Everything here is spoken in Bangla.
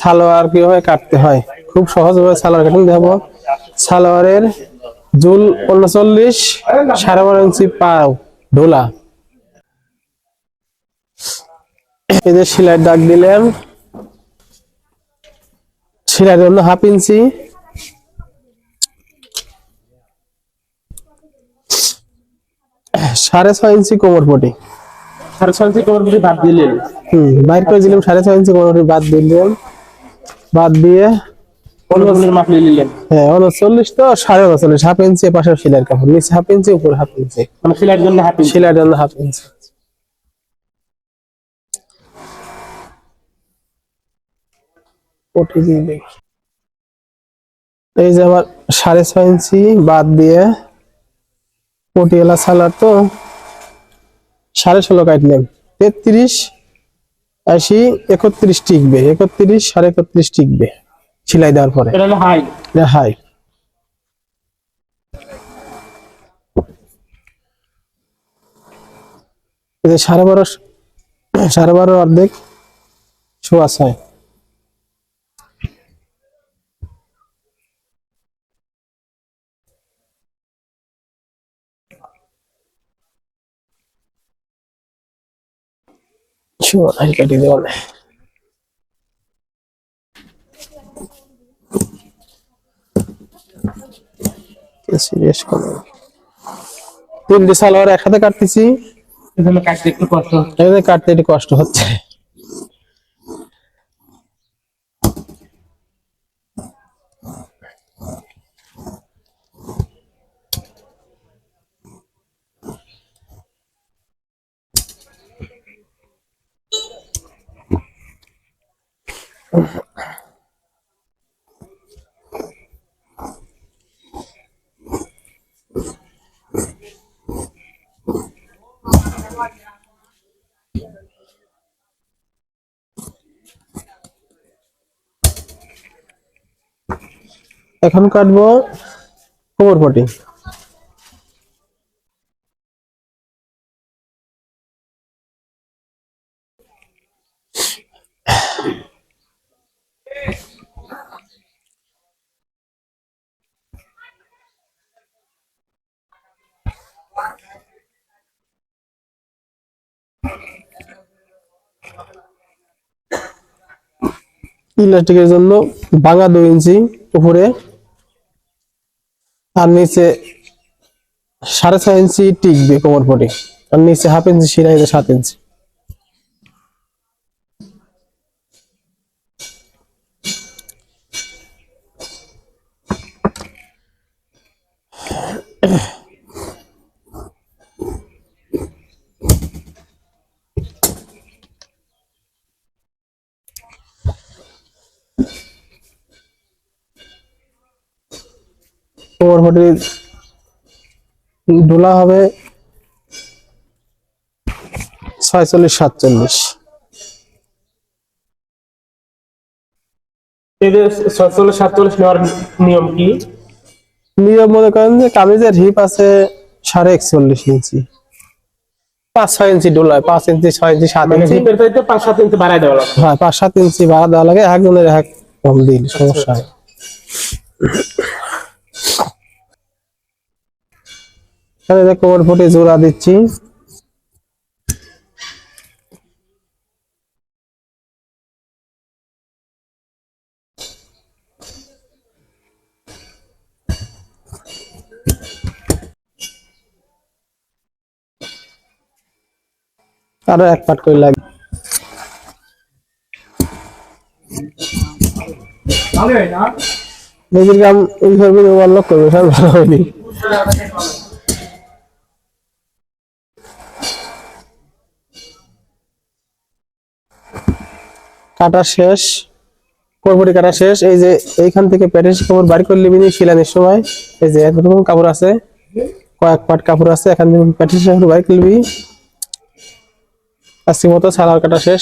সালোয়ার কীভাবে কাটতে হয়? খুব সহজভাবে সালোয়ার কাটিং দেখাবো। সালোয়ারের জুল উনচল্লিশ সাড়ে বারো ইঞ্চি পাও ঢোলা এই যে সেলাই দাগ দিলাম। সেলাইয়ের জন্য হাফ ইঞ্চি। সাড়ে ছয় ইঞ্চি কোমর পটি। সাড়ে ছয় ইঞ্চি কোমর পিঠে বাদ দিলেন। হম বাইর করে দিলাম সাড়ে ছয় ইঞ্চি কোমর পটি বাদ দিলাম বাদ দিয়ে হ্যাঁ উনচল্লিশ তো সাড়ে উনচল্লিশ হাফ ইঞ্চি পাশে সেলাইয়ের কাপড় নিচে হাফ ইঞ্চি উপরে হাফ ইঞ্চি। মানে সেলাইয়ের জন্য হাফ ইঞ্চি। সেলাইয়ের জন্য হাফ ইঞ্চি। পটি দিয়ে দিই। এই যে আমার সাড়ে ছয় ইঞ্চি বাদ দিয়ে পটিয়ালা সালার তো সাড়ে ষোলো কাটলাম তেত্রিশ আশি একত্রিশ টিকবে একত্রিশ সাড়ে একত্রিশ টিকবে সেলাই দেওয়ার পরে। হাই সাড়ে বারো সাড়ে বারো অর্ধেক সোয়া ছয় ছয় কেটে দেব না। সিরিয়াস কোনো। তিনটে সালোয়ার একসাথে কাটতেছি। কাটতে একটু কষ্ট হচ্ছে। কাটতে একটু কষ্ট হচ্ছে। এখন কাটবো কোমর পটি ইলাস্টিকের জন্য ভাঙা দুই ইঞ্চি উপরে। আর নিচে সাড়ে ছয় ইঞ্চি টিকবে কোমর পটি। আর নিচে হাফ ইঞ্চি সিলাই সাত ইঞ্চি। পটি ডোলা হবে ছয়চল্লিশ সাতচল্লিশ। যে ছয়চল্লিশ সাতচল্লিশ নেওয়ার নিয়ম কি? নিয়ম মনে করেন যে কামিজের হিপ আছে সাড়ে একচল্লিশ ইঞ্চি। পাঁচ ছয় ইঞ্চি ডোলায় পাঁচ ইঞ্চি ছয় ইঞ্চি সাত মানে ইঞ্চি। পাঁচ সাত ইঞ্চি বাড়াই দেওয়া লাগে। হ্যাঁ পাঁচ সাত ইঞ্চি বাড়া দেওয়া লাগে এক গুণের এক কম দিন সমস্যা হয় যে কোমর ফুটে জোড়া দিচ্ছি। আরও এক পাট করে লাগবে। হয়নি। কাটা শেষ কোরবটি কাটা শেষ, এই যে এইখান থেকে প্যাটের কাপড় বাড়ি করে নিবি শিলানের সময়, এই যে এতটুকু কাপড় আছে, কয়েক পাট কাপড় আছে, এখান থেকে প্যাটের কাপড় বাড়ি করবি আজকের মতো সালোয়ার কাটা শেষ।